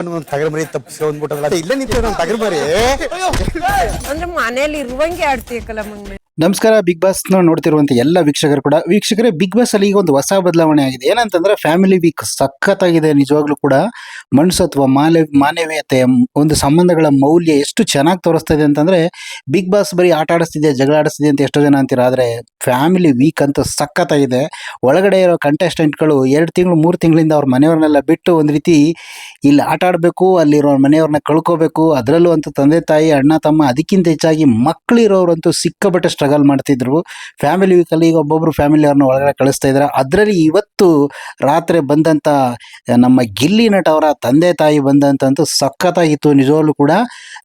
ಒಂದು ಮರಿ ತಪ್ಪಿಸ್ಕೊಂಡ್ಬಿಟ್ಟದಲ್ಲ ಇಲ್ಲೇ ನಿಂತೀವಿ ನಮ್ಮ ತಗರ್ ಅಂದ್ರೆ ಮನೇಲಿ ಇರುವಂಗೆ ಆಡ್ತೀಯಕಲ್ಲ ಮಂಗ್ನೆ ನಮಸ್ಕಾರ ಬಿಗ್ ಬಾಸ್ ನೋಡ್ತಿರುವಂತ ಎಲ್ಲ ವೀಕ್ಷಕರು ಕೂಡ. ವೀಕ್ಷಕರೇ ಬಿಗ್ ಬಾಸ್ ಅಲ್ಲಿ ಈಗ ಒಂದು ಹೊಸ ಬದಲಾವಣೆ ಆಗಿದೆ. ಏನಂತಂದ್ರೆ ಫ್ಯಾಮಿಲಿ ವೀಕ್ ಸಖತ್ತಾಗಿದೆ ನಿಜವಾಗ್ಲೂ ಕೂಡ. ಮನುಷ್ಯತ್ವ ಮಾನವ ಮಾನವೀಯತೆ, ಒಂದು ಸಂಬಂಧಗಳ ಮೌಲ್ಯ ಎಷ್ಟು ಚೆನ್ನಾಗಿ ತೋರಿಸ್ತಾ ಇದೆ ಅಂತಂದ್ರೆ ಬಿಗ್ ಬಾಸ್ ಬರೀ ಆಟ ಆಡಿಸ್ತಿದೆ ಜಗಳ ಆಡಿಸ್ತಿದೆ ಅಂತ ಎಷ್ಟೋ ಜನ ಅಂತೀರ. ಆದ್ರೆ ಫ್ಯಾಮಿಲಿ ವೀಕ್ ಅಂತ ಸಖತ್ತಾಗಿದೆ. ಒಳಗಡೆ ಇರೋ ಕಂಟೆಸ್ಟೆಂಟ್ಗಳು ಎರಡು ತಿಂಗಳು, ಮೂರು ತಿಂಗಳಿಂದ ಅವ್ರ ಮನೆಯವ್ರನ್ನೆಲ್ಲ ಬಿಟ್ಟು ಒಂದು ರೀತಿ ಇಲ್ಲಿ ಆಟ ಆಡಬೇಕು, ಅಲ್ಲಿರೋ ಮನೆಯವ್ರನ್ನ ಕಳ್ಕೋಬೇಕು. ಅದರಲ್ಲೂ ಅಂತ ತಂದೆ, ತಾಯಿ, ಅಣ್ಣ, ತಮ್ಮ, ಅದಕ್ಕಿಂತ ಹೆಚ್ಚಾಗಿ ಮಕ್ಕಳಿರೋರಂತೂ ಸಿಕ್ಕಾಪಟ್ಟೆ ಸ್ಟ್ರಗಲ್ ಮಾಡ್ತಿದ್ರು. ಫ್ಯಾಮಿಲಿ ವೀಕಲ್ಲಿ ಈಗ ಒಬ್ಬೊಬ್ರು ಫ್ಯಾಮಿಲಿ ಅವ್ರನ್ನ ಒಳಗಡೆ ಕಳಿಸ್ತಾ ಇದ್ದಾರೆ ಅದರಲ್ಲಿ ಇವತ್ತು ರಾತ್ರಿ ಬಂದಂಥ ನಮ್ಮ ಗಿಲ್ಲಿ ನಟ ಅವರ ತಂದೆ ತಾಯಿ ಬಂದಂತಂತೂ ಸಖತ್ತಾಗಿತ್ತು ನಿಜವಾಗ್ಲೂ ಕೂಡ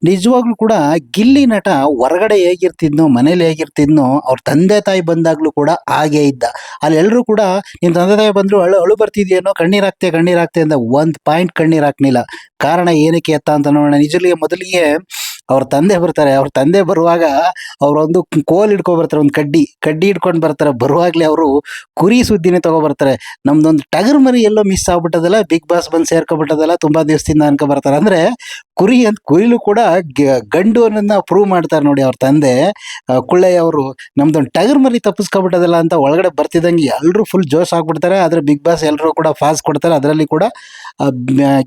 ನಿಜವಾಗ್ಲೂ ಕೂಡ ಗಿಲ್ಲಿ ನಟ ಹೊರಗಡೆ ಹೇಗಿರ್ತಿದ್ನೋ, ಮನೇಲಿ ಹೇಗಿರ್ತಿದ್ನೋ, ಅವ್ರ ತಂದೆ ತಾಯಿ ಬಂದಾಗ್ಲೂ ಕೂಡ ಹಾಗೇ ಇದ್ದ. ಅಲ್ಲಿ ಎಲ್ಲರೂ ಕೂಡ ನಿಮ್ಮ ತಂದೆ ತಾಯಿ ಬಂದರೂ ಅಳು ಅಳು ಬರ್ತಿದೆಯೇನೋ, ಕಣ್ಣೀರು ಹಾಕ್ತೆ ಕಣ್ಣೀರು ಹಾಕ್ತೆ ಅಂತ ಒಂದು ಪಾಯಿಂಟ್ ಕಣ್ಣೀರು ಹಾಕ್ನಿಲ್ಲ ಕಾರಣ ಏನಕ್ಕೆ ಎತ್ತ ಅಂತ ನೋಡೋಣ. ನಿಜಲಿಗೆ ಮೊದಲಿಗೆ ಅವ್ರ ತಂದೆ ಬರ್ತಾರೆ. ಅವ್ರ ತಂದೆ ಬರುವಾಗ ಅವರೊಂದು ಕೋಲ್ ಹಿಡ್ಕೊ ಬರ್ತಾರೆ ಒಂದು ಕಡ್ಡಿ. ಕಡ್ಡಿ ಹಿಡ್ಕೊಂಡು ಬರ್ತಾರೆ. ಬರುವಾಗ್ಲೇ ಅವರು ಕುರಿ ಸುದ್ದಿನೇ ತಗೋ ಬರ್ತಾರೆ ನಮ್ದೊಂದು ಟಗರ್ ಮರಿ ಎಲ್ಲೋ ಮಿಸ್ ಆಗ್ಬಿಟ್ಟದಲ್ಲ ಬಿಗ್ ಬಾಸ್ ಬಂದು ಸೇರ್ಕೊಬಿಟ್ಟದಲ್ಲ, ತುಂಬಾ ದಿವಸದಿಂದ ಅನ್ಕೊ ಬರ್ತಾರೆ. ಅಂದ್ರೆ ಕುರಿ ಅಂತ, ಕುರಿಲು ಕೂಡ ಗಂಡು ಅನ್ನೋದನ್ನ ಪ್ರೂವ್ ಮಾಡ್ತಾರೆ ನೋಡಿ ಅವ್ರ ತಂದೆ. ಕುಳ್ಳಯ್ಯ ಅವರು, ನಮ್ದೊಂದು ಟಗರ್ ಮರಿ ತಪ್ಪಿಸ್ಕೊಬಿಟ್ಟದಲ್ಲ ಅಂತ ಒಳಗಡೆ ಬರ್ತಿದ್ದಂಗೆ ಎಲ್ಲರೂ ಫುಲ್ ಜೋಶ್ ಆಗ್ಬಿಡ್ತಾರೆ. ಆದ್ರೆ ಬಿಗ್ ಬಾಸ್ ಎಲ್ಲರೂ ಕೂಡ ಫಾಸ್ಟ್ ಕೊಡ್ತಾರೆ. ಅದರಲ್ಲಿ ಕೂಡ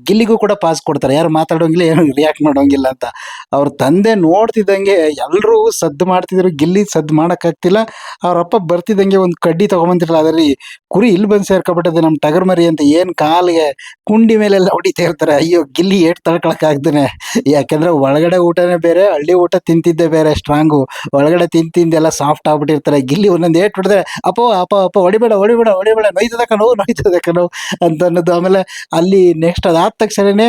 ಗಿಲ್ಲಿಗೂ ಕೂಡ ಪಾಸ್ ಕೊಡ್ತಾರೆ. ಯಾರು ಮಾತಾಡೋಂಗಿಲ್ಲ ಏನು ರಿಯಾಕ್ಟ್ ಮಾಡೋಂಗಿಲ್ಲ ಅಂತ. ಅವ್ರ ತಂದೆ ನೋಡ್ತಿದ್ದಂಗೆ ಎಲ್ಲರೂ ಸದ್ದು ಮಾಡ್ತಿದ್ರು. ಗಿಲ್ಲಿ ಸದ್ದು ಮಾಡೋಕ್ಕಾಗ್ತಿಲ್ಲ. ಅವ್ರ ಅಪ್ಪ ಬರ್ತಿದ್ದಂಗೆ ಒಂದು ಕಡ್ಡಿ ತಗೊಂಬಂತಿರಲ್ಲ ಅದರಲ್ಲಿ ಕುರಿ ಇಲ್ಲಿ ಬಂದು ಸೇರ್ಕೊಬಿಟ್ಟದೆ ನಮ್ಮ ಟಗರ್ ಮರಿ ಅಂತ ಏನು ಕಾಲಿಗೆ ಕುಂಡಿ ಮೇಲೆಲ್ಲ ಹೊಡಿತಾ ಇರ್ತಾರೆ. ಅಯ್ಯೋ, ಗಿಲ್ಲಿ ಏಟ್ ತಳ್ಕೊಳಕ್ಕಾಗ್ತಾನೆ ಯಾಕೆಂದ್ರೆ ಒಳಗಡೆ ಊಟನೇ ಬೇರೆ, ಹಳ್ಳಿ ಊಟ ತಿಂತಿದ್ದೆ ಬೇರೆ ಸ್ಟ್ರಾಂಗು ಒಳಗಡೆ ತಿಂದು ಸಾಫ್ಟ್ ಆಗ್ಬಿಟ್ಟಿರ್ತಾರೆ. ಗಿಲ್ಲಿ ಒಂದೊಂದು ಏಟ್ ಹೊಡೆದ್ರೆ, ಅಪ್ಪ ಅಪ್ಪ ಅಪ್ಪ, ಹೊಡಿಬೇಡ ಹೊಡಿಬೇಡ ಹೊಡಿಬೇಡ, ನೋಯ್ತದ ಕಣೋ ನೋಯ್ತದ ಕಣೋ ಅಂತ ಅನ್ನೋದು. ಆಮೇಲೆ ಅಲ್ಲಿ ನೆಕ್ಸ್ಟ್ ಅದಾದ ತಕ್ಷಣನೇ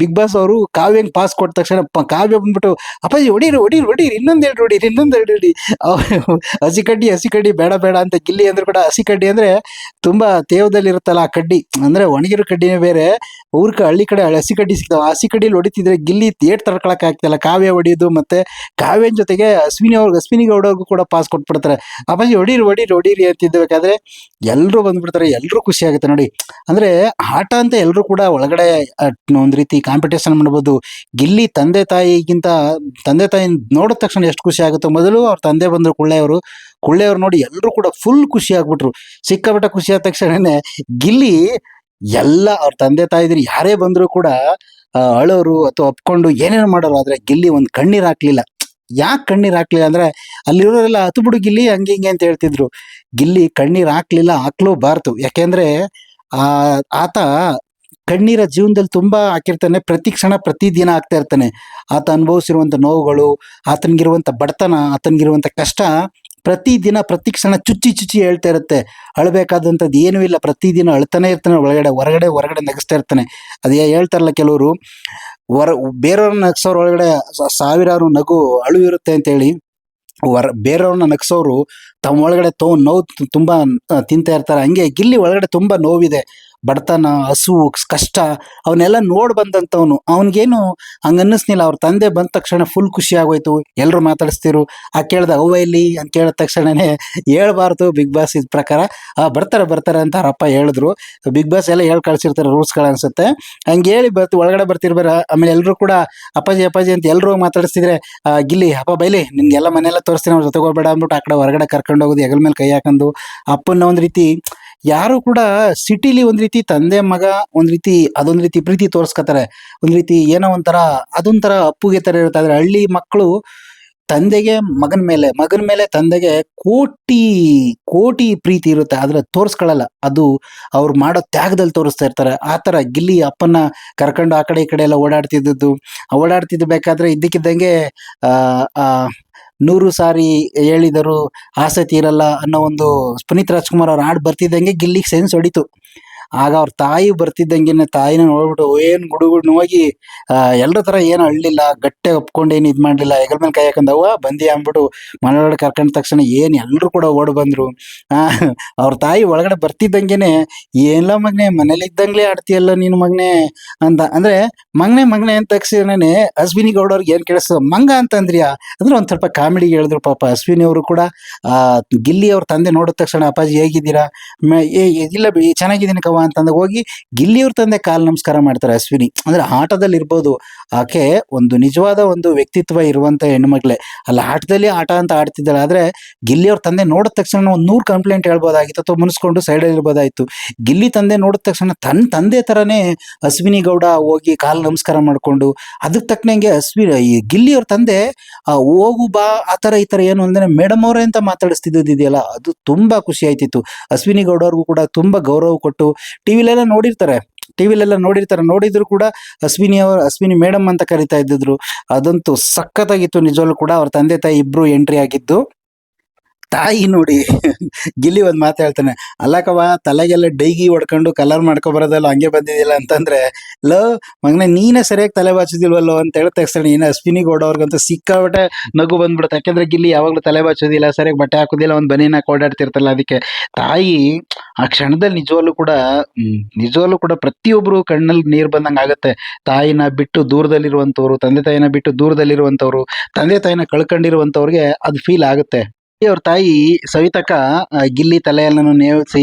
ಬಿಗ್ ಬಾಸ್ ಅವರು ಕಾವ್ಯಂಗೆ ಪಾಸ್ ಕೊಟ್ಟ ತಕ್ಷಣ ಕಾವ್ಯ ಬಂದ್ಬಿಟ್ಟು, ಅಪ್ಪಾಜಿ ಹೊಡೀರಿ ಹೊಡೀರಿ ಹೊಡೀರಿ, ಇನ್ನೊಂದು ಎರಡು ಹೊಡೀರಿ, ಇನ್ನೊಂದು ಎರಡು ಹೊಡಿ ಹಸಿ ಕಡ್ಡಿ ಹಸಿ ಕಡ್ಡಿ ಬೇಡ ಬೇಡ ಅಂತ ಗಿಲ್ಲಿ ಅಂದ್ರು ಕೂಡ ಹಸಿ ಕಡ್ಡಿ ಅಂದ್ರೆ ತುಂಬಾ ತೇವದಲ್ಲಿ ಇರುತ್ತಲ್ಲ ಆ ಕಡ್ಡಿ. ಅಂದ್ರೆ ಒಣಗಿರೋ ಕಡ್ಡಿನೇ ಬೇರೆ, ಊರ್ಕ ಹಳ್ಳಿ ಕಡೆ ಹಸಿ ಕಡ್ಡಿ ಸಿಗ್ತಾವ. ಹಸಿ ಕಡ್ಡಿಲಿ ಹೊಡಿತಿದ್ರೆ ಗಿಲ್ಲಿ ಏಟ್ ತಡ್ಕೊಳಕ್ ಆಗ್ತಿಲ್ಲ. ಕಾವ್ಯ ಹೊಡಿಯೋದು ಮತ್ತೆ ಕಾವ್ಯನ ಜೊತೆಗೆ ಅಶ್ವಿನಿ ಅವ್ರಿಗೆ ಅಶ್ವಿನಿ ಗೌಡವ್ರಿಗೂ ಕೂಡ ಪಾಸ್ ಕೊಟ್ಬಿಡ್ತಾರೆ. ಅಪ್ಪಾಜಿ ಹೊಡೀರಿ ಹೊಡೀರಿ ಹೊಡೀರಿ ಅಂತಿದ್ದಬೇಕಾದ್ರೆ ಎಲ್ಲರೂ ಬಂದ್ಬಿಡ್ತಾರೆ ಎಲ್ಲರೂ ಖುಷಿ ಆಗುತ್ತೆ ನೋಡಿ. ಅಂದ್ರೆ ಆಟ ಅಂತ ಎಲ್ಲರೂ ಕೂಡ ಒಳಗಡೆ ಒಂದು ರೀತಿ ಕಾಂಪಿಟೇಷನ್ ಮಾಡ್ಬೋದು. ಗಿಲ್ಲಿ ತಂದೆ ತಾಯಿಗಿಂತ, ತಂದೆ ತಾಯಿ ನೋಡಿದ ತಕ್ಷಣ ಎಷ್ಟು ಖುಷಿ ಆಗುತ್ತೋ. ಮೊದಲು ಅವ್ರ ತಂದೆ ಬಂದರು ಕುಳ್ಳೆಯವರು. ಕುಳ್ಳೆಯವ್ರು ನೋಡಿ ಎಲ್ಲರೂ ಕೂಡ ಫುಲ್ ಖುಷಿ ಆಗ್ಬಿಟ್ರು. ಸಿಕ್ಕಾಪಟ್ಟೆ ಖುಷಿ ಆದ ತಕ್ಷಣನೇ ಗಿಲ್ಲಿ ಎಲ್ಲ ಅವ್ರ ತಂದೆ ತಾಯಿದ್ರು ಯಾರೇ ಬಂದ್ರು ಕೂಡ ಅಳೋರು ಅಥವಾ ಒಪ್ಕೊಂಡು ಏನೇನು ಮಾಡೋರು, ಆದ್ರೆ ಗಿಲ್ಲಿ ಒಂದು ಕಣ್ಣೀರ್ ಹಾಕ್ಲಿಲ್ಲ. ಯಾಕೆ ಕಣ್ಣೀರ್ ಹಾಕ್ಲಿಲ್ಲ ಅಂದ್ರೆ ಅಲ್ಲಿರೋರೆಲ್ಲ ಹತ್ತು ಬಿಡು ಗಿಲ್ಲಿ, ಹಂಗೆ ಹಿಂಗೆ ಅಂತ ಹೇಳ್ತಿದ್ರು. ಗಿಲ್ಲಿ ಕಣ್ಣೀರ್ ಹಾಕ್ಲಿಲ್ಲ ಹಾಕ್ಲೂಬಾರ್ದು ಯಾಕೆಂದ್ರೆ ಆ, ಆತ ಕಣ್ಣೀರ ಜೀವನದಲ್ಲಿ ತುಂಬಾ ಹಾಕಿರ್ತಾನೆ. ಪ್ರತಿ ಕ್ಷಣ, ಪ್ರತಿ ದಿನ ಆಗ್ತಾ ಇರ್ತಾನೆ. ಆತ ಅನುಭವಿಸಿರುವಂತ ನೋವುಗಳು, ಆತನಿಗಿರುವಂಥ ಬಡತನ, ಆತನಿಗಿರುವಂಥ ಕಷ್ಟ ಪ್ರತಿ ದಿನ, ಪ್ರತಿ ಕ್ಷಣ ಚುಚ್ಚಿ ಚುಚ್ಚಿ ಹೇಳ್ತಾ ಇರುತ್ತೆ. ಅಳಬೇಕಾದಂಥದ್ದು ಏನೂ ಇಲ್ಲ. ಪ್ರತಿದಿನ ಅಳ್ತಾನೆ ಇರ್ತಾನೆ, ಒಳಗಡೆ, ಹೊರಗಡೆ ಹೊರಗಡೆ ನಗಿಸ್ತಾ ಇರ್ತಾನೆ. ಅದೇ ಹೇಳ್ತಾರಲ್ಲ ಕೆಲವರು ಹೊರ ಬೇರೆಯವ್ರನ್ನ ನಗ್ಸೋರ್ ಒಳಗಡೆ ಸಾವಿರಾರು ನಗು ಅಳು ಇರುತ್ತೆ ಅಂತೇಳಿ ಹೊರ ಬೇರೆಯವ್ರನ್ನ ನಗ್ಸೋರು ತಮ್ಮ ಒಳಗಡೆ ತೋ, ನೋವು ತುಂಬಾ ತಿಂತಾ ಇರ್ತಾರೆ. ಹಂಗೆ ಗಿಲ್ಲಿ ಒಳಗಡೆ ತುಂಬಾ ನೋವಿದೆ. ಬಡತನ, ಹಸು ಕಷ್ಟ ಅವನ್ನೆಲ್ಲ ನೋಡ್ ಬಂದಂತವನು ಅವನಿಗೇನು ಹಂಗ ಅನ್ನಿಸ್ನಿಲ್ಲ ಅವ್ರ ತಂದೆ ಬಂದ ತಕ್ಷಣ ಫುಲ್ ಖುಷಿ ಆಗೋಯ್ತು. ಎಲ್ಲರೂ ಮಾತಾಡಿಸ್ತಿರು ಆ ಕೇಳ್ದ ಅವ್ವ ಇಲ್ಲಿ? ಅಂತ ಕೇಳಿದ ತಕ್ಷಣನೇ ಹೇಳ್ಬಾರ್ದು ಬಿಗ್ ಬಾಸ್ ಇದ್ ಪ್ರಕಾರ. ಆ, ಬರ್ತಾರೆ ಬರ್ತಾರೆ ಅಂತ ಅವ್ರ ಅಪ್ಪ ಹೇಳಿದ್ರು. ಬಿಗ್ ಬಾಸ್ ಎಲ್ಲ ಹೇಳಿ ಕಳ್ಸಿರ್ತಾರೆ ರೂಲ್ಸ್ಗಳು ಅನ್ಸುತ್ತೆ. ಹಂಗೆ ಹೇಳಿ ಬರ್ತಿ, ಒಳಗಡೆ ಬರ್ತಿರ್ಬಾರ ಆಮೇಲೆ ಎಲ್ಲರೂ ಕೂಡ ಅಪ್ಪಾಜಿ ಅಪ್ಪಾಜಿ ಅಂತ ಎಲ್ಲರೂ ಮಾತಾಡಿಸ್ತಿದ್ರೆ ಗಿಲ್ಲಿ, ಅಪ್ಪ ಬೈಲಿ, ನಿನ್ಗೆಲ್ಲ ಮನೆಯೆಲ್ಲ ತೋರಿಸ್ತೀನಿ, ಅವ್ರ ಜೊತೆಗೆ ಹೋಗ್ಬೇಡ ಅಂದ್ಬಿಟ್ಟು ಆ ಕಡೆ ಹೊರಗಡೆ ಕರ್ಕೊಂಡು ಹೋಗೋದು, ಹೆಗಲ ಮೇಲೆ ಕೈ ಹಾಕೊಂಡು. ಅಪ್ಪನ ಒಂದು ರೀತಿ ಯಾರು ಕೂಡ ಸಿಟಿಲಿ ಒಂದ್ ರೀತಿ ತಂದೆ, ಮಗ, ಒಂದ್ ರೀತಿ ಅದೊಂದ್ ರೀತಿ ಪ್ರೀತಿ ತೋರ್ಸ್ಕೊತಾರೆ ಒಂದ್ ರೀತಿ ಏನೋ ಒಂಥರ ಅದೊಂಥರ ಅಪ್ಪುಗೆ ತರ ಇರುತ್ತೆ. ಆದ್ರೆ ಹಳ್ಳಿ ಮಕ್ಕಳು ತಂದೆಗೆ, ಮಗನ ಮೇಲೆ ಮಗನ ಮೇಲೆ ತಂದೆಗೆ ಕೋಟಿ ಕೋಟಿ ಪ್ರೀತಿ ಇರುತ್ತೆ. ಆದ್ರೆ ತೋರ್ಸ್ಕೊಳ್ಳಲ್ಲ ಅದು ಅವ್ರು ಮಾಡೋ ತ್ಯಾಗದಲ್ಲಿ ತೋರಿಸ್ತಾ ಇರ್ತಾರೆ. ಆ ಥರ ಗಿಲ್ಲಿ ಅಪ್ಪನ ಕರ್ಕೊಂಡು ಆ ಕಡೆ ಈ ಕಡೆ ಎಲ್ಲ ಓಡಾಡ್ತಿದ್ದದ್ದು. ಓಡಾಡ್ತಿದ್ದು ಬೇಕಾದ್ರೆ ಇದ್ದಕ್ಕಿದ್ದಂಗೆ ನೂರು ಸಾರಿ ಹೇಳಿದರು ಆಸಕ್ತಿ ಇರಲ್ಲ ಅನ್ನೋ ಒಂದು ಪುನೀತ್ ರಾಜ್ಕುಮಾರ್ ಅವ್ರ ಹಾಡು ಬರ್ತಿದ್ದಂಗೆ ಗಿಲ್ಲಿಗೆ ಸೆನ್ಸ್ ಹೊಡಿತು. ಆಗ ಅವ್ರ ತಾಯಿ ಬರ್ತಿದ್ದಂಗೆನೆ ತಾಯಿನ ನೋಡ್ಬಿಟ್ಟು ಏನ್ ಗುಡುಗುಡ್ ಹೋಗಿ ಎಲ್ಲರ ತರ ಏನು ಅಳ್ಳಿಲ್ಲ, ಗಟ್ಟೆ ಒಪ್ಕೊಂಡು ಏನ್ ಇದ್ ಮಾಡ್ಲಿಲ್ಲ, ಹೆಗಲ್ ಮೇಲೆ ಕೈ ಹಾಕೊಂಡ್ ಬಂದಿ ಅಂದ್ಬಿಟ್ಟು ಮನೆಯೊಳಗಡೆ ಕರ್ಕೊಂಡ ತಕ್ಷಣ ಏನ್ ಎಲ್ರು ಕೂಡ ಓಡ್ ಬಂದ್ರು. ಆ, ಅವ್ರ ತಾಯಿ ಒಳಗಡೆ ಬರ್ತಿದ್ದಂಗೆನೆ ಏನಿಲ್ಲ ಮಗನೆ, ಮನೇಲಿ ಇದ್ದಂಗ್ಲೆ ಆಡ್ತೀಯಲ್ಲ ನೀನ್ ಮಗ್ನೆ ಅಂತ. ಅಂದ್ರೆ ಮಗನೆ ಮಗನೆ ಅಂತ ತಕ್ಷಣನೇ ಅಶ್ವಿನಿ ಗೌಡವ್ರಿಗೆ ಏನ್ ಕೇಳಿಸ್ತದ ಮಂಗ ಅಂತ ಅಂದ್ರಿಯಾ? ಅಂದ್ರೆ ಒಂದ್ ಸ್ವಲ್ಪ ಕಾಮಿಡಿಗೆ ಹೇಳಿದ್ರು ಪಾಪ ಅಶ್ವಿನಿ ಅವರು ಕೂಡ. ಆ, ಗಿಲ್ಲಿ ಅವ್ರ ತಂದೆ ನೋಡಿದ ತಕ್ಷಣ, ಅಪ್ಪಾಜಿ ಹೇಗಿದ್ದೀರಾ? ಇಲ್ಲ ಚೆನ್ನಾಗಿದ್ದೀನಿ ಕವ ಅಂತಂದಾಗ ಹೋಗಿ ಗಿಲ್ಲಿಯವ್ರ ತಂದೆ ಕಾಲು ನಮಸ್ಕಾರ ಮಾಡ್ತಾರೆ ಅಶ್ವಿನಿ. ಅಂದ್ರೆ ಆಟದಲ್ಲಿ ಇರ್ಬೋದು. ಆಕೆ ಒಂದು ನಿಜವಾದ ಒಂದು ವ್ಯಕ್ತಿತ್ವ ಇರುವಂತ ಹೆಣ್ಮಕ್ಳೆ. ಅಲ್ಲಿ, ಆಟದಲ್ಲಿ ಆಟ ಅಂತ ಆಡ್ತಿದ್ದಾಳೆ ಆದ್ರೆ ಗಿಲ್ಲಿಯವ್ರ ತಂದೆ ನೋಡಿದ ತಕ್ಷಣ ಒಂದು ನೂರು ಕಂಪ್ಲೇಂಟ್ ಹೇಳ್ಬೋದಾಗಿತ್ತು ಅಥವಾ ಮುನ್ಸ್ಕೊಂಡು ಸೈಡಲ್ಲಿ ಇರ್ಬೋದಾಯ್ತು. ಗಿಲ್ಲಿ ತಂದೆ ನೋಡಿದ ತಕ್ಷಣ ತನ್ನ ತಂದೆ ತರನೇ ಅಶ್ವಿನಿ ಗೌಡ ಹೋಗಿ ಕಾಲು ನಮಸ್ಕಾರ ಮಾಡ್ಕೊಂಡು ಅದಕ್ಕೆ ತಕ್ಕನಂಗೆ ಅಶ್ವಿನಿ, ಈ ಗಿಲ್ಲಿಯವ್ರ ತಂದೆ ಹೋಗು ಬಾ, ಆ ಥರ ಈ ಥರ ಏನು ಅಂದ್ರೆ ಮೇಡಮ್ ಅವರೇ ಅಂತ ಮಾತಾಡಿಸ್ತಿದ್ದಿದೆಯಲ್ಲ ಅದು ತುಂಬಾ ಖುಷಿ ಆಯ್ತಿತ್ತು. ಅಶ್ವಿನಿ ಗೌಡ ಅವ್ರಿಗೂ ಕೂಡ ತುಂಬಾ ಗೌರವ ಕೊಟ್ಟು ಟಿವಿಲೆಲ್ಲ ನೋಡಿರ್ತಾರೆ. ಟಿವಿಲೆಲ್ಲ ನೋಡಿರ್ತಾರೆ. ನೋಡಿದ್ರು ಕೂಡ ಅಶ್ವಿನಿ ಅವರು, ಅಶ್ವಿನಿ ಮೇಡಮ್ ಅಂತ ಕರಿತಾ ಇದ್ದಿದ್ರು. ಅದಂತೂ ಸಖತ್ತಾಗಿತ್ತು. ನಿಜವಾಗ್ಲೂ ಕೂಡ ಅವ್ರ ತಂದೆ ತಾಯಿ ಇಬ್ರು ಎಂಟ್ರಿ ಆಗಿದ್ದು. ತಾಯಿ ನೋಡಿ ಗಿಲ್ಲಿ ಒಂದ್ ಮಾತು ಹೇಳ್ತಾನೆ ಅಲ್ಲಕವ ತಲೆಗೆಲ್ಲ ಡೈಗಿ ಹೊಡ್ಕೊಂಡು ಕಲರ್ ಮಾಡ್ಕೊ ಬರೋದಲ್ಲ ಹಂಗೆ ಬಂದಿದ್ದಿಲ್ಲ ಅಂತಂದ್ರೆ, ಲೋ, ಮಗನ, ನೀನೇ ಸರಿಯಾಗಿ ತಲೆ ಬಾಚೋದಿಲ್ವಲ್ಲೋ ಅಂತ ಹೇಳಿ ಏನು ಅಶ್ವಿನಿ ಗೌಡ ಸಿಕ್ಕಾಬಿಟ್ಟೆ ಸಿಕ್ಕಾಬಟ್ಟೆ ನಗು ಬಂದ್ಬಿಡುತ್ತೆ. ಯಾಕಂದ್ರೆ ಗಿಲ್ಲಿ ಯಾವಾಗ್ಲೂ ತಲೆ ಬಾಚೋದಿಲ್ಲ ಸರಿಯಾಗಿ ಬಟ್ಟೆ ಹಾಕೋದಿಲ್ಲ, ಒಂದ್ ಬನಿನ ಓಡಾಡ್ತಿರ್ತಲ್ಲ ಅದಕ್ಕೆ. ತಾಯಿ ಆ ಕ್ಷಣದಲ್ಲಿ ನಿಜವಾಗ್ಲೂ ಕೂಡ ನಿಜವಾಗ್ಲೂ ಕೂಡ ಪ್ರತಿಯೊಬ್ರು ಕಣ್ಣಲ್ಲಿ ನೀರ್ ಬಂದಂಗ ಆಗುತ್ತೆ. ತಾಯಿನ ಬಿಟ್ಟು ದೂರದಲ್ಲಿರುವಂತವ್ರು, ತಂದೆ ತಾಯಿನ ಬಿಟ್ಟು ದೂರದಲ್ಲಿರುವಂತವ್ರು, ತಂದೆ ತಾಯಿನ ಕಳ್ಕೊಂಡಿರುವಂತವ್ರಿಗೆ ಅದು ಫೀಲ್ ಆಗುತ್ತೆ. ಅವ್ರ ತಾಯಿ ಸವಿತಕ್ಕ ಗಿಲ್ಲಿ ತಲೆಯೆಲ್ಲನು ನೇವಿಸಿ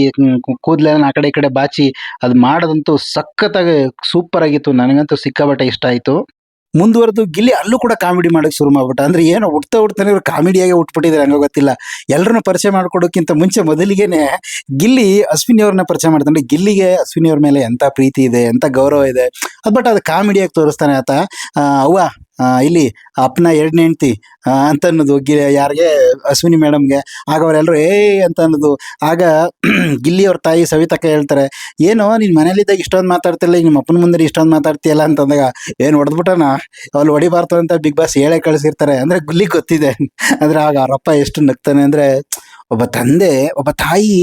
ಕೂದಲೆಲ್ಲ ಆ ಕಡೆ ಈ ಕಡೆ ಬಾಚಿ ಅದು ಮಾಡೋದಂತೂ ಸಖತ್ತಾಗಿ ಸೂಪರ್ ಆಗಿತ್ತು ನನಗಂತೂ ಸಿಕ್ಕಾಬಟ್ಟೆ ಇಷ್ಟ ಆಯ್ತು. ಮುಂದುವರೆದು ಗಿಲ್ಲಿ ಅಲ್ಲೂ ಕೂಡ ಕಾಮಿಡಿ ಮಾಡೋಕ್ಕೆ ಶುರು ಮಾಡ್ಬಿಟ್ಟ. ಅಂದ್ರೆ ಏನೋ ಹುಡ್ತಾ ಹುಡ್ತಾನೆ ಇವ್ರು ಕಾಮಿಡಿಯಾಗಿ ಹುಟ್ಬಿಟ್ಟಿದ್ರೆ, ಹಂಗ ಗೊತ್ತಿಲ್ಲ. ಎಲ್ಲರನ್ನ ಪರಿಚಯ ಮಾಡ್ಕೊಡೋಕ್ಕಿಂತ ಮುಂಚೆ ಮೊದಲಿಗೆನೆ ಗಿಲ್ಲಿ ಅಶ್ವಿನಿ ಅವ್ರನ್ನ ಪರಿಚಯ ಮಾಡ್ತಾನೆ. ಗಿಲ್ಲಿಗೆ ಅಶ್ವಿನಿ ಅವ್ರ ಮೇಲೆ ಎಂತ ಪ್ರೀತಿ ಇದೆ, ಎಂತ ಗೌರವ ಇದೆ, ಅದ್ ಬಟ್ ಅದು ಕಾಮಿಡಿಯಾಗಿ ತೋರಿಸ್ತಾನೆ ಆತ. ಅವ್ವ ಇಲ್ಲಿ ಅಪ್ಪನ ಎರಡನೇ ಹೆಂಡ್ತಿ ಅಂತ ಅನ್ನೋದು ಗಿ ಯಾರಿಗೆ, ಅಶ್ವಿನಿ ಮೇಡಮ್ಗೆ. ಆಗ ಅವರೆಲ್ಲರೂ ಏ ಅಂತ ಅನ್ನೋದು. ಆಗ ಗಿಲ್ಲಿ ಅವ್ರ ತಾಯಿ ಸವಿತಕ್ಕ ಹೇಳ್ತಾರೆ, ಏನೋ, ನಿನ್ ಮನೇಲಿದ್ದಾಗ ಇಷ್ಟೊಂದು ಮಾತಾಡ್ತಿಲ್ಲ ನಿಮ್ಮ ಅಪ್ಪನ ಮುಂದೆ ಇಷ್ಟೊಂದು ಮಾತಾಡ್ತೀಯಲ್ಲ? ಅಂತಂದಾಗ, ಏನು ಹೊಡೆದ್ಬಿಟ್ಟನ ಅಲ್ಲಿ ಹೊಡಿಬಾರ್ದು ಅಂತ ಬಿಗ್ ಬಾಸ್ ಹೇಳೇ ಕಳಿಸಿರ್ತಾರೆ. ಅಂದ್ರೆ ಗುಲ್ಲಿ ಗೊತ್ತಿದೆ. ಅಂದ್ರೆ ಆಗ ಅವರಪ್ಪ ಎಷ್ಟು ನಗ್ತಾನೆ ಅಂದ್ರೆ, ಒಬ್ಬ ತಂದೆ, ಒಬ್ಬ ತಾಯಿ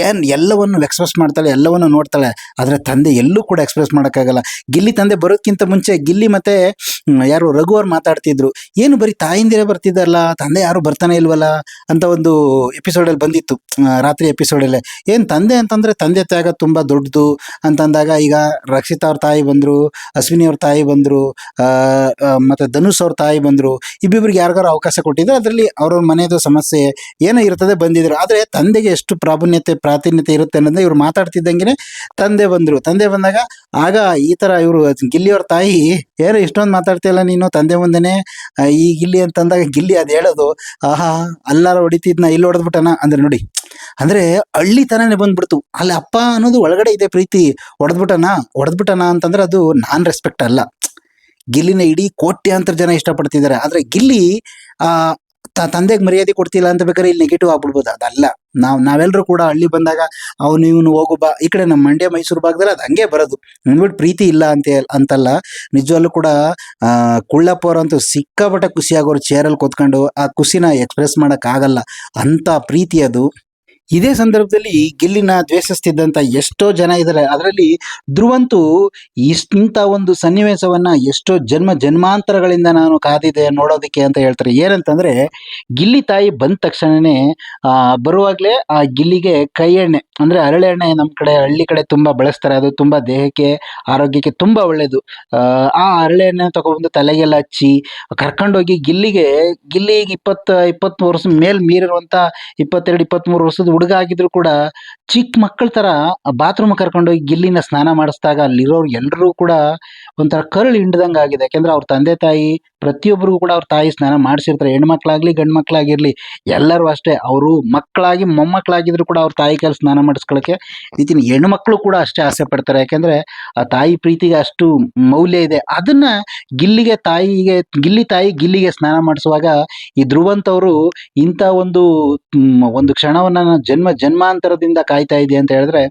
ಏನು ಎಲ್ಲವನ್ನು ಎಕ್ಸ್ಪ್ರೆಸ್ ಮಾಡ್ತಾಳೆ, ಎಲ್ಲವನ್ನು ನೋಡ್ತಾಳೆ, ಆದರೆ ತಂದೆ ಎಲ್ಲೂ ಕೂಡ ಎಕ್ಸ್ಪ್ರೆಸ್ ಮಾಡೋಕ್ಕಾಗಲ್ಲ. ಗಿಲ್ಲಿ ತಂದೆ ಬರೋದಕ್ಕಿಂತ ಮುಂಚೆ, ಗಿಲ್ಲಿ ಮತ್ತೆ ಯಾರು ರಘು ಅವ್ರು ಮಾತಾಡ್ತಿದ್ರು. ಏನು ಬರೀ ತಾಯಿಂದಿರೇ ಬರ್ತಿದ್ದಾರಲ್ಲ, ತಂದೆ ಯಾರು ಬರ್ತಾನೆ ಇಲ್ವಲ್ಲ ಅಂತ ಒಂದು ಎಪಿಸೋಡಲ್ಲಿ ಬಂದಿತ್ತು. ರಾತ್ರಿ ಎಪಿಸೋಡಲ್ಲೇ ಏನು ತಂದೆ ಅಂತಂದ್ರೆ ತಂದೆ ತ್ಯಾಗ ತುಂಬಾ ದೊಡ್ಡದು ಅಂತಂದಾಗ ಈಗ ರಕ್ಷಿತಾ ಅವ್ರ ತಾಯಿ ಬಂದರು, ಅಶ್ವಿನಿ ಅವ್ರ ತಾಯಿ ಬಂದರು ಮತ್ತೆ ಧನುಷ್ ಅವ್ರ ತಾಯಿ ಬಂದರು. ಇಬ್ಬಿಬ್ರಿಗೆ ಯಾರಿಗಾರು ಅವಕಾಶ ಕೊಟ್ಟಿದ್ರು ಅದರಲ್ಲಿ ಅವ್ರವ್ರ ಮನೆಯದು ಸಮಸ್ಯೆ ಏನೋ ಇರ್ತದೆ ಬಂದಿದ್ರು. ಆದ್ರೆ ತಂದೆಗೆ ಎಷ್ಟು ಪ್ರಾಬಲ್ಯತೆ ಪ್ರಾಧಾನ್ಯತೆ ಇರುತ್ತೆ ಅನ್ನೋದನ್ನ ಇವ್ರು ಮಾತಾಡ್ತಿದ್ದಂಗೆ ತಂದೆ ಬಂದರು. ತಂದೆ ಬಂದಾಗ ಆಗ ಈ ತರ ಇವರು ಗಿಲ್ಲಿಯವ್ರ ತಾಯಿ ಏನೋ ಇಷ್ಟೊಂದು ಮಾತಾಡ್ತಿಯಲ್ಲ ನೀನು, ತಂದೆ ಮುಂದೆನೆ ಈ ಗಿಲ್ಲಿ ಅಂತಂದಾಗ ಗಿಲ್ಲಿ ಅದ್ ಹೇಳೋದು, ಆಹಾ, ಅಲ್ಲಾರ ಹೊಡಿತಿದ್ನ ಇಲ್ಲಿ ಹೊಡೆದ್ಬಿಟ್ಟನ? ಅಂದ್ರೆ ನೋಡಿ, ಅಂದ್ರೆ ಹಳ್ಳಿ ತನನೇ ಬಂದ್ಬಿಡ್ತು. ಅಲ್ಲಿ ಅಪ್ಪ ಅನ್ನೋದು ಒಳಗಡೆ ಇದೆ ಪ್ರೀತಿ, ಹೊಡೆದ್ಬಿಟ್ಟನ? ಹೊಡೆದ್ಬಿಟ್ಟನ? ಅಂತಂದ್ರೆ ಅದು ನಾನ್ ರೆಸ್ಪೆಕ್ಟ್ ಅಲ್ಲ. ಗಿಲ್ಲಿನ ಇಡೀ ಕೋಟ್ಯಾಂತರ ಜನ ಇಷ್ಟಪಡ್ತಿದ್ದಾರೆ. ಆದ್ರೆ ಗಿಲ್ಲಿ, ಆ ತಂದೆಗೆ ಮರ್ಯಾದೆ ಕೊಡ್ತಿಲ್ಲ ಅಂತ ಬೇಕಾದ್ರೆ ಇಲ್ಲಿ ನೆಗೆಟಿವ್ ಆಗ್ಬಿಡ್ಬೋದು. ಅದಲ್ಲ. ನಾವ್ ನಾವೆಲ್ಲರೂ ಕೂಡ ಹಳ್ಳಿ ಬಂದಾಗ ಅವನು ಇವನು ಹೋಗು ಬಾ, ಈ ಕಡೆ ನಮ್ಮ ಮಂಡ್ಯ, ಮೈಸೂರು ಭಾಗದಲ್ಲಿ ಅದು ಹಂಗೆ ಬರೋದು. ಪ್ರೀತಿ ಇಲ್ಲ ಅಂತ ಅಂತಲ್ಲ ನಿಜವಲ್ಲೂ ಕೂಡ ಕುಳ್ಳಪ್ಪ ಅವರಂತೂ ಸಿಕ್ಕಾಪಟ್ಟೆ ಖುಷಿ ಚೇರಲ್ಲಿ ಕೂತ್ಕೊಂಡು, ಆ ಖುಷಿನ ಎಕ್ಸ್ಪ್ರೆಸ್ ಮಾಡಕ್ ಆಗಲ್ಲ. ಅಂತ ಪ್ರೀತಿ ಅದು. ಇದೇ ಸಂದರ್ಭದಲ್ಲಿ ಗಿಲ್ಲಿನ ದ್ವೇಷಿಸ್ತಿದ್ದಂತ ಎಷ್ಟೋ ಜನ ಇದ್ದಾರೆ. ಅದರಲ್ಲಿ ಧ್ರುವಂತೂ ಇಷ್ಟಂತ ಒಂದು ಸನ್ನಿವೇಶವನ್ನ ಎಷ್ಟೋ ಜನ್ಮ ಜನ್ಮಾಂತರಗಳಿಂದ ನಾನು ಕಾದಿದೆ ನೋಡೋದಕ್ಕೆ ಅಂತ ಹೇಳ್ತಾರೆ. ಏನಂತಂದ್ರೆ ಗಿಲ್ಲಿ ತಾಯಿ ಬಂದ ತಕ್ಷಣನೇ, ಆ, ಬರುವಾಗ್ಲೇ ಆ ಗಿಲ್ಲಿಗೆ ಕೈ ಎಣ್ಣೆ ಅಂದ್ರೆ ಹರಳೆ ಎಣ್ಣೆ ನಮ್ ಕಡೆ ಹಳ್ಳಿ ಕಡೆ ತುಂಬಾ ಬಳಸ್ತಾರೆ. ಅದು ತುಂಬಾ ದೇಹಕ್ಕೆ, ಆರೋಗ್ಯಕ್ಕೆ ತುಂಬಾ ಒಳ್ಳೇದು. ಆ ಹರಳೆ ಎಣ್ಣೆ ತಗೊಬಂದು ತಲೆಗೆಲ್ಲ ಹಚ್ಚಿ ಕರ್ಕೊಂಡೋಗಿ ಗಿಲ್ಲಿಗೆ ಗಿಲ್ಲಿಗೆ ಇಪ್ಪತ್ತ ಇಪ್ಪತ್ತ್ ವರ್ಷ, ಮೇಲ್ ಮೀರಿರುವಂತ ಇಪ್ಪತ್ತೆರಡು, ಇಪ್ಪತ್ಮೂರು ವರ್ಷದ ಹುಡುಗ ಆಗಿದ್ರು ಕೂಡ ಚಿಕ್ಕ ಮಕ್ಕಳ ತರ ಬಾತ್ರೂಮ್ ಕರ್ಕೊಂಡೋಗಿ ಗಿಲ್ಲಿನ ಸ್ನಾನ ಮಾಡಿಸಿದಾಗ ಅಲ್ಲಿರೋರು ಎಲ್ಲರೂ ಕೂಡ ಒಂಥರ ಕರಳು ಹಿಂಡ್ದಂಗೆ ಆಗಿದೆ ಯಾಕೆಂದ್ರೆ ಅವ್ರ ತಂದೆ ತಾಯಿ ಪ್ರತಿಯೊಬ್ಬರಿಗೂ ಕೂಡ ಅವ್ರ ತಾಯಿ ಸ್ನಾನ ಮಾಡಿಸಿರ್ತಾರೆ. ಹೆಣ್ಮಕ್ಳಾಗ್ಲಿ ಗಂಡು ಮಕ್ಕಳಾಗಿರ್ಲಿ ಎಲ್ಲರೂ ಅಷ್ಟೇ. ಅವರು ಮಕ್ಕಳಾಗಿ, ಮೊಮ್ಮಕ್ಕಳಾಗಿದ್ರು ಕೂಡ ಅವ್ರ ತಾಯಿ ಕೈಲಿ ಸ್ನಾನ ಮಾಡಿಸ್ಕೊಳಕ್ಕೆ ರೀತಿನ ಹೆಣ್ಮಕ್ಳು ಕೂಡ ಅಷ್ಟೇ ಆಸೆ ಪಡ್ತಾರೆ. ಯಾಕೆಂದ್ರೆ ಆ ತಾಯಿ ಪ್ರೀತಿಗೆ ಅಷ್ಟು ಮೌಲ್ಯ ಇದೆ. ಅದನ್ನ ಗಿಲ್ಲಿಗೆ ತಾಯಿಗೆ, ಗಿಲ್ಲಿ ತಾಯಿ ಗಿಲ್ಲಿಗೆ ಸ್ನಾನ ಮಾಡಿಸುವಾಗ ಈ ಧ್ರುವಂತವರು ಇಂಥ ಒಂದು ಒಂದು ಕ್ಷಣವನ್ನ ಜನ್ಮ, ಜನ್ಮಾಂತರದಿಂದ ಕಾಯ್ತಾ ಇದೆ ಅಂತ ಹೇಳಿದ್ರೆ,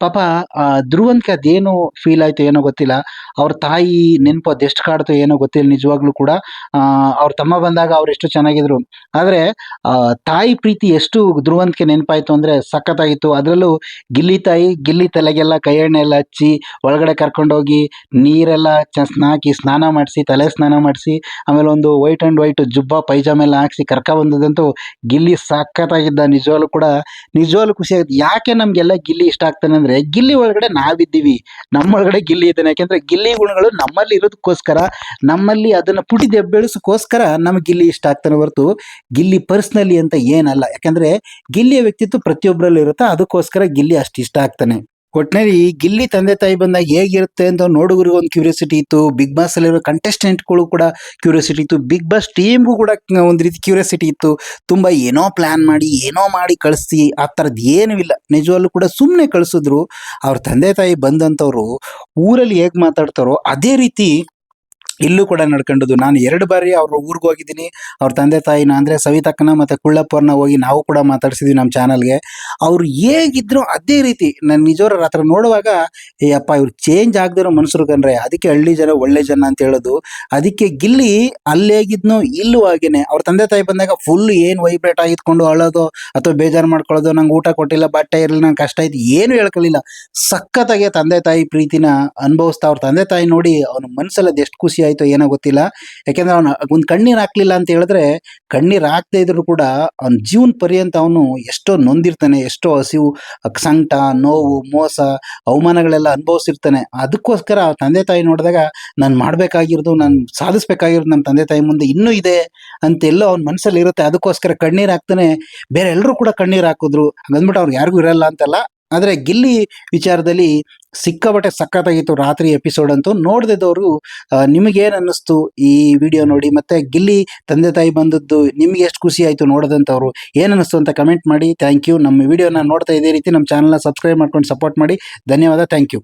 ಪಾಪ ಆ ಧ್ರುವಂತ್ಗೆ ಅದೇನು ಫೀಲ್ ಆಯ್ತು ಏನೋ ಗೊತ್ತಿಲ್ಲ. ಅವ್ರ ತಾಯಿ ನೆನಪು ಅದೆಷ್ಟು ಕಾಡ್ತು ಏನೋ ಗೊತ್ತಿಲ್ಲ. ನಿಜವಾಗ್ಲೂ ಕೂಡ ಅವ್ರ ತಮ್ಮ ಬಂದಾಗ ಅವ್ರು ಎಷ್ಟು ಚೆನ್ನಾಗಿದ್ರು. ಆದ್ರೆ ತಾಯಿ ಪ್ರೀತಿ ಎಷ್ಟು ಧ್ರುವಂತಕ್ಕೆ ನೆನಪಾಯ್ತು ಅಂದ್ರೆ ಸಖತ್ತಾಗಿತ್ತು. ಅದರಲ್ಲೂ ಗಿಲ್ಲಿ ತಾಯಿ, ಗಿಲ್ಲಿ ತಲೆಗೆಲ್ಲ ಕೈ ಎಣ್ಣೆ ಎಲ್ಲ ಹಚ್ಚಿ, ಒಳಗಡೆ ಕರ್ಕೊಂಡೋಗಿ ನೀರೆಲ್ಲ ಹಾಕಿ ಸ್ನಾನ ಮಾಡಿಸಿ, ತಲೆ ಸ್ನಾನ ಮಾಡಿಸಿ, ಆಮೇಲೆ ಒಂದು ವೈಟ್ ಅಂಡ್ ವೈಟ್ ಜುಬ್ಬ, ಪೈಜಾಮ ಎಲ್ಲ ಹಾಕ್ಸಿ ಕರ್ಕ ಬಂದದಂತೂ ಗಿಲ್ಲಿ ಸಖತ್ತಾಗಿದ್ದ. ನಿಜವಾಗ್ಲೂ ಕೂಡ, ನಿಜವಾಗ್ಲೂ ಖುಷಿ ಆಗುತ್ತೆ. ಯಾಕೆ ನಮ್ಗೆಲ್ಲ ಗಿಲ್ಲಿ ಇಷ್ಟ ಆಗ್ತಾನೆ ಅಂದ್ರೆ, ಗಿಲ್ಲಿ ಒಳಗಡೆ ನಾವಿದ್ದೀವಿ. ನಮ್ಮೊಳಗಡೆ ಗಿಲ್ಲಿ ಇದ್ದಾನೆ. ಯಾಕೆಂದ್ರೆ ಗಿಲ್ಲಿ ಗುಣಗಳು ನಮ್ಮಲ್ಲಿ ಇರೋದಕ್ಕೋಸ್ಕರ ನಮ್ಮಲ್ಲಿ ಅದನ್ನ ಪುಟಿ ಬೆಳೆಸೋಕ್ಕೋಸ್ಕರ ನಮ್ಗೆ ಗಿಲ್ಲಿ ಇಷ್ಟ ಆಗ್ತಾನೆ ಹೊರತು ಗಿಲ್ಲಿ ಪರ್ಸ್ನಲಿ ಅಂತ ಏನಲ್ಲ. ಯಾಕಂದ್ರೆ ಗಿಲ್ಲಿಯ ವ್ಯಕ್ತಿತ್ವ ಪ್ರತಿಯೊಬ್ಬರಲ್ಲೂ ಇರುತ್ತೆ, ಅದಕ್ಕೋಸ್ಕರ ಗಿಲ್ಲಿ ಅಷ್ಟು ಇಷ್ಟ ಆಗ್ತಾನೆ. ಒಟ್ಟಿನಲ್ಲಿ ಗಿಲ್ಲಿ ತಂದೆ ತಾಯಿ ಬಂದಾಗ ಹೇಗಿರುತ್ತೆ ಅಂತ ನೋಡುಗರಿಗೆ ಒಂದು ಕ್ಯೂರಿಯಾಸಿಟಿ ಇತ್ತು, ಬಿಗ್ ಬಾಸ್ ಅಲ್ಲಿರೋ ಕಂಟೆಸ್ಟೆಂಟ್ಗಳು ಕೂಡ ಕ್ಯೂರಿಯಾಸಿಟಿ ಇತ್ತು, ಬಿಗ್ ಬಾಸ್ ಟೀಮ್ಗೂ ಕೂಡ ಒಂದು ರೀತಿ ಕ್ಯೂರಿಯಾಸಿಟಿ ಇತ್ತು. ತುಂಬ ಏನೋ ಪ್ಲಾನ್ ಮಾಡಿ, ಏನೋ ಮಾಡಿ ಕಳಿಸಿ, ಆ ಥರದ್ದು ಏನೂ ಇಲ್ಲ. ನಿಜವಾಗ್ಲೂ ಕೂಡ ಸುಮ್ಮನೆ ಕಳಿಸಿದ್ರು. ಅವ್ರ ತಂದೆ ತಾಯಿ ಬಂದಂಥವ್ರು ಊರಲ್ಲಿ ಹೇಗೆ ಮಾತಾಡ್ತಾರೋ ಅದೇ ರೀತಿ ಇಲ್ಲೂ ಕೂಡ ನಡ್ಕೊಂಡದ್ದು. ನಾನು ಎರಡು ಬಾರಿ ಅವ್ರ ಊರಿಗೆ ಹೋಗಿದ್ದೀನಿ. ಅವ್ರ ತಂದೆ ತಾಯಿನ ಅಂದರೆ ಸವಿತಕ್ಕನ ಮತ್ತು ಕುಳ್ಳಪ್ಪರನ್ನ ಹೋಗಿ ನಾವು ಕೂಡ ಮಾತಾಡ್ಸಿದ್ವಿ ನಮ್ಮ ಚಾನಲ್ಗೆ. ಅವ್ರು ಹೇಗಿದ್ರು ಅದೇ ರೀತಿ ನಾನು ನಿಜವ್ರ ಹತ್ರ ನೋಡುವಾಗ, ಏ ಅಪ್ಪ ಇವ್ರು ಚೇಂಜ್ ಆಗದಿರೋ ಮನುಷ್ಯರು ಕಣ್ರೆ, ಅದಕ್ಕೆ ಹಳ್ಳಿ ಜನ ಒಳ್ಳೆ ಜನ ಅಂತ ಹೇಳೋದು. ಅದಕ್ಕೆ ಗಿಲ್ಲಿ ಅಲ್ಲೇಗಿದ್ನೋ ಇಲ್ಲೂ ಹಾಗೇನೆ. ಅವ್ರ ತಂದೆ ತಾಯಿ ಬಂದಾಗ ಫುಲ್ ಏನು ವೈಬ್ರೇಟ್ ಆಗಿದ್ಕೊಂಡು ಅಳೋದು ಅಥವಾ ಬೇಜಾರು ಮಾಡ್ಕೊಳ್ಳೋದು, ನಂಗೆ ಊಟ ಕೊಟ್ಟಿಲ್ಲ, ಬಟ್ಟೆ ಇರಲಿಲ್ಲ ನಂಗೆ ಕಷ್ಟ ಆಯ್ತು ಏನು ಹೇಳ್ಕೊಳ್ಳಿಲ್ಲ ಸಖತ್ತಾಗೆ ತಂದೆ ತಾಯಿ ಪ್ರೀತಿನ ಅನುಭವಿಸ್ತಾ ಅವ್ರ ತಂದೆ ತಾಯಿ ನೋಡಿ ಅವನ ಮನ್ಸಲ್ಲಿ ಅದು ಎಷ್ಟು ಖುಷಿ ಆಯ್ತು ಏನೋ ಗೊತ್ತಿಲ್ಲ. ಯಾಕೆಂದ್ರೆ ಅವನು ಒಂದು ಕಣ್ಣೀರು ಹಾಕ್ಲಿಲ್ಲ ಅಂತ ಹೇಳಿದ್ರೆ ಕಣ್ಣೀರು ಹಾಕದೇ ಇದ್ರು ಕೂಡ ಅವನ ಜೀವನ ಪರ್ಯಂತ ಅವನು ಎಷ್ಟೋ ನೊಂದಿರ್ತಾನೆ, ಎಷ್ಟೋ ಹಸಿವು, ಸಂಕಟ, ನೋವು, ಮೋಸ, ಅವಮಾನಗಳೆಲ್ಲ ಅನುಭವಿಸಿರ್ತಾನೆ. ಅದಕ್ಕೋಸ್ಕರ ತಂದೆ ತಾಯಿ ನೋಡಿದಾಗ ನಾನು ಮಾಡಬೇಕಾಗಿರೋದು, ನಾನು ಸಾಧಿಸ್ಬೇಕಾಗಿರೋದು ನಮ್ಮ ತಂದೆ ತಾಯಿ ಮುಂದೆ ಇನ್ನೂ ಇದೆ ಅಂತೆಲ್ಲೋ ಅವ್ನ ಮನಸ್ಸಲ್ಲಿ ಇರುತ್ತೆ ಅದಕ್ಕೋಸ್ಕರ ಕಣ್ಣೀರು ಹಾಕ್ತಾನೆ. ಬೇರೆ ಎಲ್ಲರೂ ಕೂಡ ಕಣ್ಣೀರು ಹಾಕಿದ್ರು. ಹಂಗಂದ್ಬಿಟ್ಟು ಅವ್ರಿಗೆ ಯಾರಿಗೂ ಇರಲ್ಲ ಅಂತಲ್ಲ. ಆದರೆ ಗಿಲ್ಲಿ ವಿಚಾರದಲ್ಲಿ ಸಿಕ್ಕಾಬಟ್ಟೆ ಸಖತ್ತಾಗಿತ್ತು ರಾತ್ರಿ ಎಪಿಸೋಡ್ ಅಂತೂ. ನೋಡ್ದಿದ್ದವರು ನಿಮಗೇನು ಅನ್ನಿಸ್ತು ಈ ವಿಡಿಯೋ ನೋಡಿ? ಮತ್ತೆ ಗಿಲ್ಲಿ ತಂದೆ ತಾಯಿ ಬಂದದ್ದು ನಿಮಗೆ ಎಷ್ಟು ಖುಷಿ ಆಯಿತು ನೋಡೋದಂಥವ್ರು ಏನು ಅನ್ನಿಸ್ತು ಅಂತ ಕಮೆಂಟ್ ಮಾಡಿ. ಥ್ಯಾಂಕ್ ಯು ನಮ್ಮ ವಿಡಿಯೋನ ನೋಡ್ತಾ ಇದೇ ರೀತಿ ನಮ್ಮ ಚಾನಲ್ನ ಸಬ್ಸ್ಕ್ರೈಬ್ ಮಾಡ್ಕೊಂಡು ಸಪೋರ್ಟ್ ಮಾಡಿ. ಧನ್ಯವಾದ. Thank you